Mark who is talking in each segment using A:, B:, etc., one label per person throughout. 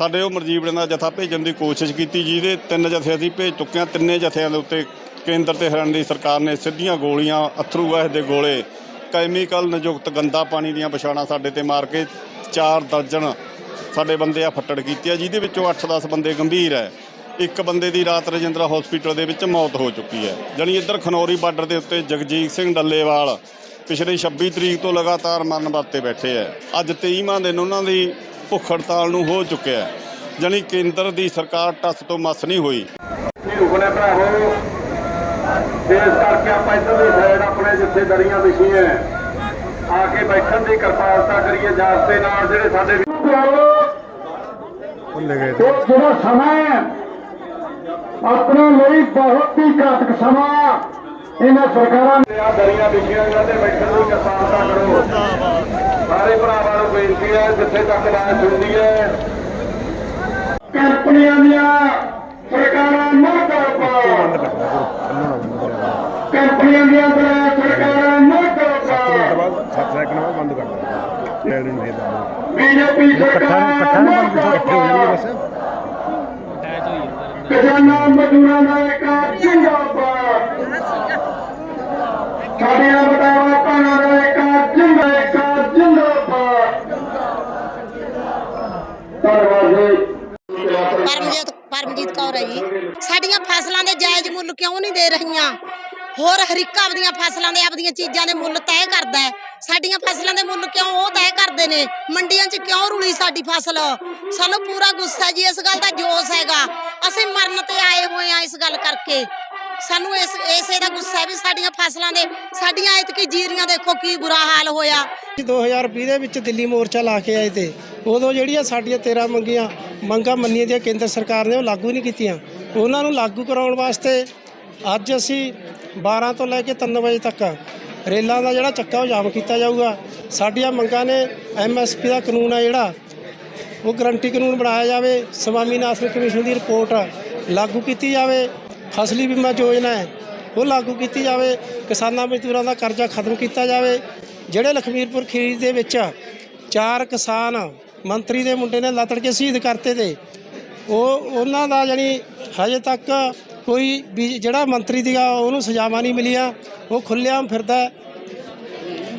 A: ਸਾਡੇ ਉਹ ਮਰਜੀਵੜੇ ਦਾ ਜਥਾ ਭੇਜਣ ਦੀ ਕੋਸ਼ਿਸ਼ ਕੀਤੀ, ਜਿਹਦੇ ਤਿੰਨ ਜਥੇ ਅਸੀਂ ਭੇਜ ਚੁੱਕੇ ਹਾਂ ਤਿੰਨੇ ਜਥਿਆਂ ਦੇ ਉੱਤੇ ਕੇਂਦਰ ਤੇ ਹਰਿਆਣਾ ਦੀ ਸਰਕਾਰ ਨੇ ਸਿੱਧੀਆਂ ਗੋਲੀਆਂ ਅਥਰੂ ਗੈਸ ਦੇ ਗੋਲੇ ਕੈਮੀਕਲ ਨਿਯੁਕਤ ਗੰਦਾ ਪਾਣੀ ਦੀਆਂ ਪਛਾਣਾਂ ਸਾਡੇ ਤੇ ਮਾਰ ਕੇ ਚਾਰ ਦਰਜਨ ਸਾਡੇ ਬੰਦੇ ਆ ਫੱਟੜ ਕੀਤੇ ਆ, ਜਿਹਦੇ ਵਿੱਚੋਂ 8-10 ਬੰਦੇ ਗੰਭੀਰ ਹੈ। ਇੱਕ ਬੰਦੇ ਦੀ ਰਾਤ ਰਜਿੰਦਰਾ ਹਸਪੀਟਲ ਦੇ ਵਿੱਚ ਮੌਤ ਹੋ ਚੁੱਕੀ ਹੈ। ਜਾਣੀ ਇੱਧਰ ਖਨੌਰੀ ਬਾਰਡਰ ਦੇ ਉੱਤੇ ਜਗਜੀਤ ਸਿੰਘ ਡੱਲੇਵਾਲ ਪਿਛਲੇ 26 ਤਰੀਕ ਤੋਂ ਲਗਾਤਾਰ ਮਰਨ ਵਰਤੇ ਬੈਠੇ ਹੈ। ਅੱਜ 23ਵਾਂ ਦਿਨ ਉਹਨਾਂ ਦੀ ਭੁੱਖ ਹੜਤਾਲ ਨੂੰ ਹੋ ਚੁੱਕਿਆ ਹੈ ਜਾਣੀ ਕੇਂਦਰ ਦੀ ਸਰਕਾਰ ਟੱਸ ਤੋਂ ਮਸ ਨਹੀਂ ਹੋਈ।
B: ਹੁਣੇ ਭਰਾਵੋ ਇਸ ਕਰਕੇ ਆਪਾਂ ਇੱਧਰਲੀ ਸਾਈਡ ਆਪਣੇ ਜਿੱਥੇ ਦਰੀਆਂ ਵਿਛੀਆਂ ਆ ਕੇ ਬੈਠਣ ਦੀ ਕਿਰਪਾਲਤਾ ਕਰੀਏ ਜਾਸ ਦੇ ਨਾਲ ਜਿਹੜੇ ਸਾਡੇ
C: ਭੁੱਲ ਗਏ
B: ਤੇ ਜਿਹੜਾ ਸਮਾਂ ਹੈ ਆਪਣੇ ਲਈ ਬਹੁਤ ਹੀ ਘਾਤਕ ਸਮਾਂ ਇਹਨਾਂ ਸਰਕਾਰਾਂ ਨੇ ਆ ਦਰੀਆਂ ਵਿਛੀਆਂ ਇਹਨਾਂ ਤੇ ਬੈਠਣ ਦੀ ਕਿਰਪਾਲਤਾ ਕਰੋ। ਸਾਰੇ ਭਰਾਵਾਂ ਨੂੰ ਬੇਨਤੀ ਹੈ ਜਿੱਥੇ ਤੱਕ ਰਾਜ ਸੁਣਦੀ ਹੈ। ਕੰਪਨੀਆਂ ਦੀਆਂ ਸਰਕਾਰਾਂ
C: ਬੰਦ ਕਰਿਆ
B: ਕੰਪਨੀਆਂ ਦੀਆਂ ਸਰਕਾਰਾਂ ਮੁਰਦਾਬਾਦ
C: ਬਾਅਦ ਸੱਤ ਸੈਕਿੰਡ ਬਾਅਦ ਬੰਦ ਕਰ ਦਿਆ ਲੈਣ ਨੂੰ ਦਾ
B: ਬੀਜੇਪੀ
C: ਇਕੱਠਾ
B: ਸਰਕਾਰ
C: ਇਕੱਠਾ ਨਹੀਂ ਬੰਦ ਇਕੱਠੇ ਹੋ ਜਾਣਗੇ ਬਸ।
B: ਕਿਸਾਨਾਂ ਮਜ਼ਦੂਰਾਂ ਦਾ
D: ਪਰਮਜੀਤ ਕੌਰ ਹੈ ਜੀ। ਸਾਡੀਆਂ ਫਸਲਾਂ ਦੇ ਜਾਇਜ਼ ਮੁੱਲ ਕਿਉਂ ਨਹੀਂ ਦੇ ਰਹੀਆਂ? ਹੋਰ ਹਰਿਕ ਆਪਦੀਆਂ ਫਸਲਾਂ ਦੇ, ਆਪਦੀਆਂ ਚੀਜ਼ਾਂ ਦੇ ਮੁੱਲ ਤੈਅ ਕਰਦਾ ਹੈ। ਸਾਡੀਆਂ ਫਸਲਾਂ ਦੇ ਮੁੱਲ ਕਿਉਂ ਉਹ ਤੈਅ ਕਰਦੇ ਨੇ? ਮੰਡੀਆਂ 'ਚ ਕਿਉਂ ਰੁਲੀ ਸਾਡੀ ਫਸਲ? ਸਾਨੂੰ ਪੂਰਾ ਗੁੱਸਾ ਜੀ, ਇਸ ਗੱਲ ਦਾ ਜੋਸ਼ ਹੈਗਾ। ਅਸੀਂ ਮਰਨ ਤੇ ਆਏ ਹੋਏ ਆ ਇਸ ਗੱਲ ਕਰਕੇ। ਸਾਨੂੰ ਇਸ, ਇਸੇ ਦਾ ਗੁੱਸਾ ਵੀ ਸਾਡੀਆਂ ਫਸਲਾਂ ਦੇ, ਸਾਡੀਆਂ ਐਤਕੀ ਜੀਰੀਆਂ ਦੇਖੋ ਕੀ ਬੁਰਾ ਹਾਲ ਹੋਇਆ।
E: ਅਸੀਂ 2020 ਦੇ ਵਿੱਚ ਦਿੱਲੀ ਮੋਰਚਾ ਲਾ ਕੇ ਆਏ ਤੇ, ਉਦੋਂ ਜਿਹੜੀਆਂ ਸਾਡੀਆਂ 13 ਮੰਗੀਆਂ, ਮੰਗਾਂ ਮੰਨੀਆਂ ਦੀਆਂ ਕੇਂਦਰ ਸਰਕਾਰ ਨੇ ਉਹ ਲਾਗੂ ਨਹੀਂ ਕੀਤੀਆਂ। ਉਹਨਾਂ ਨੂੰ ਲਾਗੂ ਕਰਾਉਣ ਵਾਸਤੇ ਅੱਜ ਅਸੀਂ 12 ਤੋਂ ਲੈ ਕੇ 3 ਵਜੇ ਤੱਕ ਰੇਲਾਂ ਦਾ ਜਿਹੜਾ ਚੱਕਾ ਉਹ ਜਾਮ ਕੀਤਾ ਜਾਊਗਾ। ਸਾਡੀਆਂ ਮੰਗਾਂ ਨੇ ਐਮਐਸਪੀ ਦਾ ਕਾਨੂੰਨ ਆ ਜਿਹੜਾ, ਉਹ ਗਰੰਟੀ ਕਾਨੂੰਨ ਬਣਾਇਆ ਜਾਵੇ, ਸਵਾਮੀਨਾਥਨ ਕਮਿਸ਼ਨ ਦੀ ਰਿਪੋਰਟ ਲਾਗੂ ਕੀਤੀ ਜਾਵੇ। ਫਸਲੀ ਬੀਮਾ ਯੋਜਨਾ ਹੈ। ਉਹ ਲਾਗੂ ਕੀਤੀ ਜਾਵੇ, ਕਿਸਾਨਾਂ ਮਜ਼ਦੂਰਾਂ ਦਾ ਕਰਜ਼ਾ ਖਤਮ ਕੀਤਾ ਜਾਵੇ। ਜਿਹੜੇ ਲਖਮੀਰਪੁਰ ਖੀਰੀ ਦੇ ਵਿੱਚ ਚਾਰ ਕਿਸਾਨ ਮੰਤਰੀ ਦੇ ਮੁੰਡੇ ਨੇ ਲਤੜ ਕੇ ਸ਼ਹੀਦ ਕਰਤੇ ਤੇ, ਉਹ ਉਹਨਾਂ ਦਾ ਜਾਨੀ ਹਜੇ ਤੱਕ ਕੋਈ ਵੀ ਜਿਹੜਾ ਮੰਤਰੀ ਦੀਗਾ ਉਹਨੂੰ ਸਜ਼ਾਵਾਂ ਨਹੀਂ ਮਿਲੀਆਂ। ਉਹ ਖੁੱਲ੍ਹੇਆਮ ਫਿਰਦਾ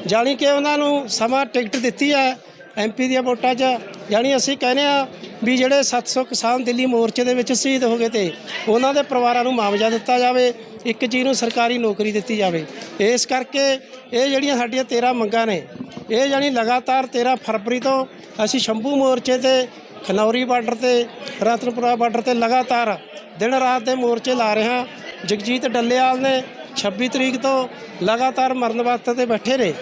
E: ਜਾਣੀ ਕਿ ਉਹਨਾਂ ਨੂੰ ਸਮਾਂ ਟਿਕਟ ਦਿੱਤੀ ਹੈ ਐਮਪੀ ਦੀਆਂ ਵੋਟਾਂ 'ਚ। ਜਾਣੀ ਅਸੀਂ ਕਹਿੰਦੇ ਆ ਵੀ ਜਿਹੜੇ 700 ਕਿਸਾਨ ਦਿੱਲੀ ਮੋਰਚੇ ਦੇ ਵਿੱਚ ਸ਼ਹੀਦ ਹੋ ਗਏ ਤੇ ਉਹਨਾਂ ਦੇ ਪਰਿਵਾਰਾਂ ਨੂੰ ਮੁਆਵਜ਼ਾ ਦਿੱਤਾ ਜਾਵੇ, ਇੱਕ ਜੀ ਨੂੰ ਸਰਕਾਰੀ ਨੌਕਰੀ ਦਿੱਤੀ ਜਾਵੇ। ਇਸ ਕਰਕੇ ਇਹ ਜਿਹੜੀਆਂ ਸਾਡੀਆਂ 13 ਮੰਗਾਂ ਨੇ, ਇਹ ਜਾਣੀ ਲਗਾਤਾਰ 13 ਫਰਵਰੀ ਤੋਂ ਅਸੀਂ ਸ਼ੰਭੂ ਮੋਰਚੇ ਤੇ, ਖਨੌਰੀ ਬਾਰਡਰ ਤੇ, ਰਤਨਪੁਰਾ ਬਾਰਡਰ ਤੇ ਲਗਾਤਾਰ ਦਿਨ ਰਾਤ ਦੇ ਮੋਰਚੇ ਲਾ ਰਹੇ ਹਾਂ। ਜਗਜੀਤ ਡੱਲੇਵਾਲ ਨੇ 26 ਤਰੀਕ ਤੋਂ ਲਗਾਤਾਰ ਮਰਨ ਵਾਸਤੇ ਤੇ ਬੈਠੇ ਨੇ।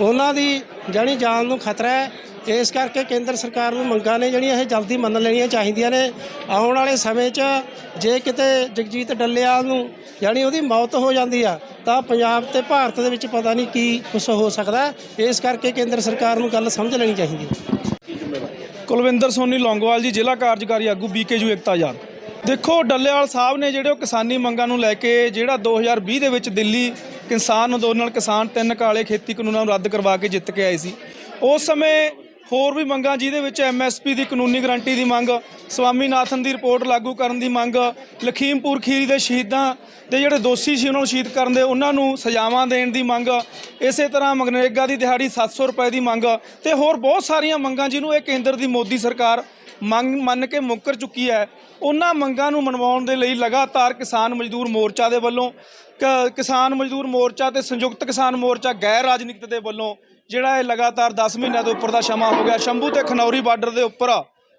E: ਉਹਨਾਂ ਦੀ ਜਾਣੀ ਜਾਨ ਨੂੰ ਖਤਰਾ ਹੈ ਇਸ ਕਰਕੇ ਕੇਂਦਰ ਸਰਕਾਰ ਨੂੰ ਮੰਗਾਂ ਨੇ ਜਿਹੜੀਆਂ ਇਹ ਜਲਦੀ ਮੰਨ ਲੈਣੀਆਂ ਚਾਹੀਦੀਆਂ ਨੇ। ਆਉਣ ਵਾਲੇ ਸਮੇਂ 'ਚ ਜੇ ਕਿਤੇ ਜਗਜੀਤ ਡੱਲੇਵਾਲ ਨੂੰ ਜਾਣੀ ਉਹਦੀ ਮੌਤ ਹੋ ਜਾਂਦੀ ਆ, ਤਾਂ ਪੰਜਾਬ ਤੇ ਭਾਰਤ ਦੇ ਵਿੱਚ ਪਤਾ ਨਹੀਂ ਕੀ ਕੁਝ ਹੋ ਸਕਦਾ। ਇਸ ਕਰਕੇ ਕੇਂਦਰ ਸਰਕਾਰ ਨੂੰ ਗੱਲ ਸਮਝ ਲੈਣੀ ਚਾਹੀਦੀ ਹੈ।
F: ਕੁਲਵਿੰਦਰ ਸੋਨੀ ਲੌਂਗੋਵਾਲ ਜੀ, ਜ਼ਿਲ੍ਹਾ ਕਾਰਜਕਾਰੀ ਆਗੂ ਬੀਕੇਯੂ ਏਕਤਾ ਆਜ਼ਾਦ ਦੇਖੋ, ਡੱਲੇਵਾਲ ਸਾਹਿਬ ਨੇ ਜਿਹੜੇ ਉਹ ਕਿਸਾਨੀ ਮੰਗਾਂ ਨੂੰ ਲੈ ਕੇ ਜਿਹੜਾ 2020 ਦੇ ਵਿੱਚ ਦਿੱਲੀ ਕਿਸਾਨ ਅੰਦੋਲਨ ਕਿਸਾਨ ਤਿੰਨ ਕਾਲੇ ਖੇਤੀ ਕਾਨੂੰਨਾਂ ਨੂੰ ਰੱਦ ਕਰਵਾ ਕੇ ਜਿੱਤ ਕੇ ਆਏ ਸੀ, ਉਸ ਸਮੇਂ ਹੋਰ ਵੀ ਮੰਗਾਂ, ਜਿਹਦੇ ਵਿੱਚ ਐਮਐਸਪੀ ਦੀ ਕਾਨੂੰਨੀ ਗਰੰਟੀ ਦੀ ਮੰਗ, ਸਵਾਮੀਨਾਥਨ ਦੀ ਰਿਪੋਰਟ ਲਾਗੂ ਕਰਨ ਦੀ ਮੰਗ, ਲਖੀਮਪੁਰ ਖੀਰੀ ਦੇ ਸ਼ਹੀਦਾਂ ਦੇ ਜਿਹੜੇ ਦੋਸ਼ੀ ਸੀ, ਉਹਨਾਂ ਨੂੰ ਸ਼ਹੀਦ ਕਰਨ ਦੇ ਉਹਨਾਂ ਨੂੰ ਸਜ਼ਾਵਾਂ ਦੇਣ ਦੀ ਮੰਗ, ਇਸੇ ਤਰ੍ਹਾਂ ਮਗਨਰੇਗਾ ਦੀ ਦਿਹਾੜੀ 700 ਰੁਪਏ ਦੀ ਮੰਗ ਤੇ ਹੋਰ ਬਹੁਤ ਸਾਰੀਆਂ ਮੰਗਾਂ ਜਿਹਨੂੰ ਇਹ ਕੇਂਦਰ ਦੀ ਮੋਦੀ ਸਰਕਾਰ ਮੰਗ, ਮੰਨ ਕੇ ਮੁੱਕਰ ਚੁੱਕੀ ਹੈ। ਉਹਨਾਂ ਮੰਗਾਂ ਨੂੰ ਮਨਵਾਉਣ ਦੇ ਲਈ ਲਗਾਤਾਰ ਕਿਸਾਨ ਮਜ਼ਦੂਰ ਮੋਰਚਾ ਦੇ ਵੱਲੋਂ ਕਿਸਾਨ ਮਜ਼ਦੂਰ ਮੋਰਚਾ ਤੇ ਸੰਯੁਕਤ ਕਿਸਾਨ ਮੋਰਚਾ ਗੈਰ ਰਾਜਨੀਤਿਕ ਦੇ ਵੱਲੋਂ ਜਿਹੜਾ ਇਹ ਲਗਾਤਾਰ 10 ਮਹੀਨਿਆਂ ਤੋਂ ਉੱਪਰ ਦਾ ਸਮਾਂ ਹੋ ਗਿਆ, ਸ਼ੰਭੂ ਤੇ ਖਨੌਰੀ ਬਾਰਡਰ ਦੇ ਉੱਪਰ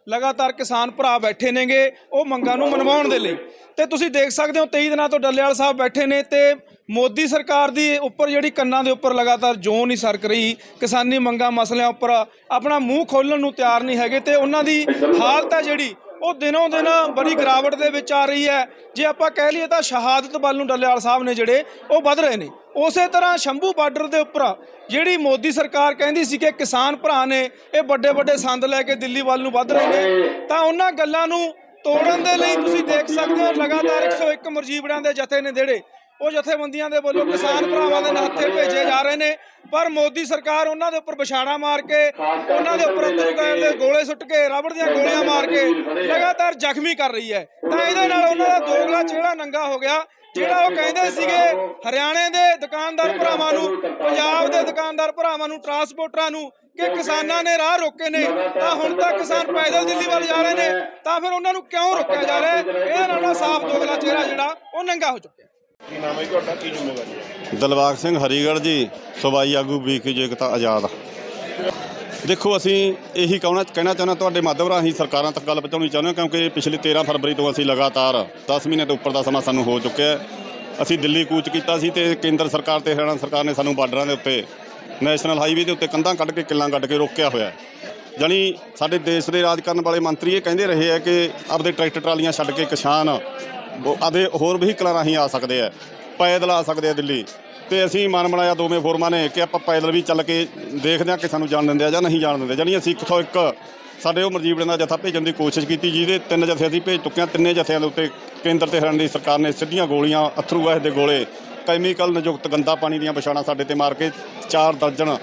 F: ਲਗਾਤਾਰ ਕਿਸਾਨ ਭਰਾ ਬੈਠੇ ਨੇਗੇ, ਉਹ ਮੰਗਾਂ ਨੂੰ ਮਨਵਾਉਣ ਦੇ ਲਈ। ਤੇ ਤੁਸੀਂ ਦੇਖ ਸਕਦੇ ਹੋ 23 ਦਿਨਾਂ ਤੋਂ ਡੱਲੇਵਾਲ ਸਾਹਿਬ ਬੈਠੇ ਨੇ ਤੇ ਮੋਦੀ ਸਰਕਾਰ ਦੀ ਉੱਪਰ ਜਿਹੜੀ ਕੰਨਾਂ ਦੇ ਉੱਪਰ ਲਗਾਤਾਰ ਜੋਂ ਨਹੀਂ ਸਰਕ ਰਹੀ, ਕਿਸਾਨੀ ਮੰਗਾਂ ਮਸਲਿਆਂ ਉੱਪਰ ਆਪਣਾ ਮੂੰਹ ਖੋਲਣ ਨੂੰ ਤਿਆਰ ਨਹੀਂ ਹੈਗੇ ਤੇ ਉਹਨਾਂ ਦੀ ਹਾਲਤ ਹੈ ਜਿਹੜੀ ਉਹ ਦਿਨੋਂ ਦਿਨ ਬੜੀ ਗਿਰਾਵਟ ਦੇ ਵਿੱਚ ਆ ਰਹੀ ਹੈ। ਜੇ ਆਪਾਂ ਕਹਿ ਲਈਏ ਤਾਂ ਸ਼ਹਾਦਤ ਵੱਲ ਨੂੰ ਡੱਲੇਵਾਲ ਸਾਹਿਬ ਨੇ ਜਿਹੜੇ, ਉਹ ਵੱਧ ਰਹੇ ਨੇ। ਉਸੇ ਤਰ੍ਹਾਂ ਸ਼ੰਭੂ ਬਾਰਡਰ ਦੇ ਉੱਪਰ ਜਿਹੜੀ ਮੋਦੀ ਸਰਕਾਰ ਕਹਿੰਦੀ ਸੀ ਕਿ ਕਿਸਾਨ ਭਰਾ ਨੇ, ਇਹ ਵੱਡੇ ਵੱਡੇ ਸੰਦ ਲੈ ਕੇ ਦਿੱਲੀ ਵੱਲ ਨੂੰ ਵੱਧ ਰਹੇ ਨੇ। ਤਾਂ ਉਹਨਾਂ ਗੱਲਾਂ ਨੂੰ ਤੋੜਨ ਦੇ ਲਈ ਤੁਸੀਂ ਦੇਖ ਸਕਦੇ ਹੋ, ਲਗਾਤਾਰ 101 ਮਰਜੀਬੜਿਆਂ ਦੇ ਜਥੇ ਨੇ ਜਿਹੜੇ। ਉਹ ਜਥੇਬੰਦੀਆਂ ਦੇ ਵੱਲੋਂ ਕਿਸਾਨ ਭਰਾਵਾਂ ਦੇ ਹੱਥੇ ਭੇਜੇ ਜਾ ਰਹੇ ਨੇ। ਪਰ ਮੋਦੀ ਸਰਕਾਰ ਉਹਨਾਂ ਦੇ ਉੱਪਰ ਵਿਛਾੜਾ ਮਾਰ ਕੇ, ਉਹਨਾਂ ਦੇ ਉੱਪਰ ਅੰਦਰੋਂ ਦੇ ਗੋਲੇ ਸੁੱਟ ਕੇ, ਰਬੜ ਦੀਆਂ ਗੋਲੀਆਂ ਮਾਰ ਕੇ ਲਗਾਤਾਰ ਜ਼ਖਮੀ ਕਰ ਰਹੀ ਹੈ। ਤਾਂ ਇਹਦੇ ਨਾਲ ਉਹਨਾਂ ਦਾ ਦੋਗਲਾ ਚਿਹਰਾ ਨੰਗਾ ਹੋ ਗਿਆ, ਜਿਹੜਾ ਉਹ ਕਹਿੰਦੇ ਸੀਗੇ, ਹਰਿਆਣੇ ਦੇ ਦੁਕਾਨਦਾਰ ਭਰਾਵਾਂ ਨੂੰ, ਪੰਜਾਬ ਦੇ ਦੁਕਾਨਦਾਰ ਭਰਾਵਾਂ ਨੂੰ, ਟਰਾਂਸਪੋਰਟਰਾਂ ਨੂੰ ਕਿ ਕਿਸਾਨਾਂ ਨੇ ਰਾਹ ਰੋਕੇ ਨੇ। ਤਾਂ ਹੁਣ ਤਾਂ ਕਿਸਾਨ ਪੈਦਲ ਦਿੱਲੀ ਵੱਲ ਜਾ ਰਹੇ ਨੇ, ਤਾਂ ਫਿਰ ਉਹਨਾਂ ਨੂੰ ਕਿਉਂ ਰੋਕਿਆ ਜਾ ਰਿਹਾ ਇਹਦੇ ਨਾਲ ਨਾ ਸਾਫ਼ ਦੋਗਲਾ ਚਿਹਰਾ ਜਿਹੜਾ, ਉਹ ਨੰਗਾ ਹੋ ਚੁੱਕਿਆ।
C: ਕੀ ਨਾਮ ਹੈ ਤੁਹਾਡਾ? ਕੀ ਜ਼ਿੰਮੇਵਾਰੀ ਹੈ?
A: ਦਲਬਾਗ ਸਿੰਘ ਹਰੀਗੜ੍ਹ ਜੀ, ਸੂਬਾਈ ਆਗੂ ਬੀਕੇ ਜੋ ਏਕਤਾ ਆਜ਼ਾਦ ਦੇਖੋ, ਅਸੀਂ ਇਹੀ ਕਹਿਣਾ ਕਹਿਣਾ ਚਾਹੁੰਦਾ ਤੁਹਾਡੇ ਮਾਧਿਅਮ ਰਾਹੀਂ ਸਰਕਾਰਾਂ ਤੱਕ ਗੱਲ ਪਹੁੰਚਾਉਣੀ ਚਾਹੁੰਦੇ ਹਾਂ, ਕਿਉਂਕਿ ਪਿਛਲੇ 13 ਫਰਵਰੀ ਤੋਂ ਅਸੀਂ ਲਗਾਤਾਰ 10 ਮਹੀਨੇ ਤੋਂ ਉੱਪਰ ਦਾ ਸਮਾਂ ਸਾਨੂੰ ਹੋ ਚੁੱਕਿਆ ਹੈ। ਅਸੀਂ ਦਿੱਲੀ ਕੂਚ ਕੀਤਾ ਸੀ ਤੇ ਕੇਂਦਰ ਸਰਕਾਰ ਤੇ ਹਰਿਆਣਾ ਸਰਕਾਰ ਨੇ ਸਾਨੂੰ ਬਾਰਡਰਾਂ ਦੇ ਉੱਤੇ, ਨੈਸ਼ਨਲ ਹਾਈਵੇ ਦੇ ਉੱਤੇ ਕੰਧਾਂ ਕੱਢ ਕੇ ਕਿੱਲਾਂ ਕੱਢ ਕੇ ਰੋਕਿਆ ਹੋਇਆ ਹੈ। ਜਾਣੀ ਸਾਡੇ ਦੇਸ਼ ਦੇ ਰਾਜ ਕਰਨ ਵਾਲੇ ਮੰਤਰੀ ਇਹ ਕਹਿੰਦੇ ਰਹੇ ਆ ਕਿ ਆਪਦੇ ਟਰੈਕਟਰ ਟਰਾਲੀਆਂ ਛੱਡ ਕੇ ਕਿਸਾਨ ਉਹ ਆਪਦੇ ਹੋਰ ਵਹੀਕਲਾਂ ਰਾਹੀਂ ਆ ਸਕਦੇ ਆ, ਪੈਦਲ ਆ ਸਕਦੇ ਆ ਦਿੱਲੀ। ਤੇ ਅਸੀਂ ਮਨ ਬਣਾਇਆ ਦੋਵੇਂ ਫੋਰਮਾਂ ਨੇ ਕਿ ਆਪਾਂ ਪੈਦਲ ਵੀ ਚੱਲ ਕੇ ਦੇਖਦੇ ਹਾਂ ਕਿ ਸਾਨੂੰ ਜਾਣ ਦਿੰਦੇ ਆ ਜਾਂ ਨਹੀਂ ਜਾਣ ਦਿੰਦੇ। ਜਾਣੀ ਅਸੀਂ 101 ਸਾਡੇ ਉਹ ਮਰਜੀਵੜੇ ਦਾ ਜਥਾ ਭੇਜਣ ਦੀ ਕੋਸ਼ਿਸ਼ ਕੀਤੀ, ਜਿਹਦੇ ਤਿੰਨ ਜਥੇ ਅਸੀਂ ਭੇਜ ਚੁੱਕੇ ਹਾਂ। ਤਿੰਨੇ ਜਥਿਆਂ ਦੇ ਉੱਤੇ ਕੇਂਦਰ ਤੇ ਹਰਿਆਣਾ ਦੀ ਸਰਕਾਰ ਨੇ ਸਿੱਧੀਆਂ ਗੋਲੀਆਂ ਅਥਰੂ ਗੈਸ ਦੇ ਗੋਲੇ। ਕੈਮੀਕਲ ਨਿਯੁਕਤ ਗੰਦਾ ਪਾਣੀ ਦੀਆਂ ਪਛਾਣਾਂ ਸਾਡੇ ਤੇ ਮਾਰ ਕੇ ਚਾਰ ਦਰਜਨ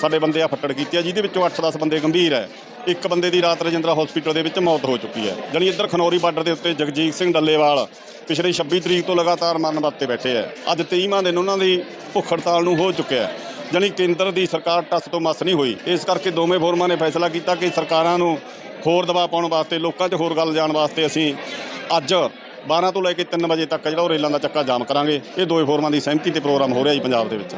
A: ਸਾਡੇ ਬੰਦੇ ਆ ਫੱਟੜ ਕੀਤੀ ਆ, ਜਿਹਦੇ ਵਿੱਚੋਂ 8-10 ਬੰਦੇ ਗੰਭੀਰ ਹੈ ਇੱਕ ਬੰਦੇ ਦੀ ਰਾਤ ਰਜਿੰਦਰਾ ਹਸਪੀਟਲ ਦੇ ਵਿੱਚ ਮੌਤ ਹੋ ਚੁੱਕੀ ਹੈ। ਜਾਣੀ ਇੱਧਰ ਖਨੌਰੀ ਬਾਰਡਰ ਦੇ ਉੱਤੇ ਜਗਜੀਤ ਸਿੰਘ ਡੱਲੇਵਾਲ ਪਿਛਲੇ 26 ਤਰੀਕ ਤੋਂ ਲਗਾਤਾਰ ਮਰਨ ਵਾਸਤੇ ਬੈਠੇ ਹੈ। ਅੱਜ 23ਵਾਂ ਦਿਨ ਉਹਨਾਂ ਦੀ ਭੁੱਖ ਹੜਤਾਲ ਨੂੰ ਹੋ ਚੁੱਕਿਆ ਹੈ। ਜਾਣੀ ਕੇਂਦਰ ਦੀ ਸਰਕਾਰ ਟੱਸ ਤੋਂ ਮਸ ਨਹੀਂ ਹੋਈ। ਇਸ ਕਰਕੇ ਦੋਵੇਂ ਫੋਰਮਾਂ ਨੇ ਫੈਸਲਾ ਕੀਤਾ ਕਿ ਸਰਕਾਰਾਂ ਨੂੰ ਹੋਰ ਦਬਾਅ ਪਾਉਣ ਵਾਸਤੇ, ਲੋਕਾਂ 'ਚ ਹੋਰ ਗੱਲ ਜਾਣ ਵਾਸਤੇ ਅਸੀਂ ਅੱਜ 12 ਤੋਂ ਲੈ ਕੇ 3 ਵਜੇ ਤੱਕ ਜਿਹੜਾ ਉਹ ਰੇਲਾਂ ਦਾ ਚੱਕਾ ਜਾਮ ਕਰਾਂਗੇ। ਇਹ ਦੋਵੇਂ ਫੋਰਮਾਂ ਦੀ ਸਹਿਮਤੀ ਤੇ ਪ੍ਰੋਗਰਾਮ ਹੋ ਰਿਹਾ ਜੀ ਪੰਜਾਬ ਦੇ ਵਿੱਚ।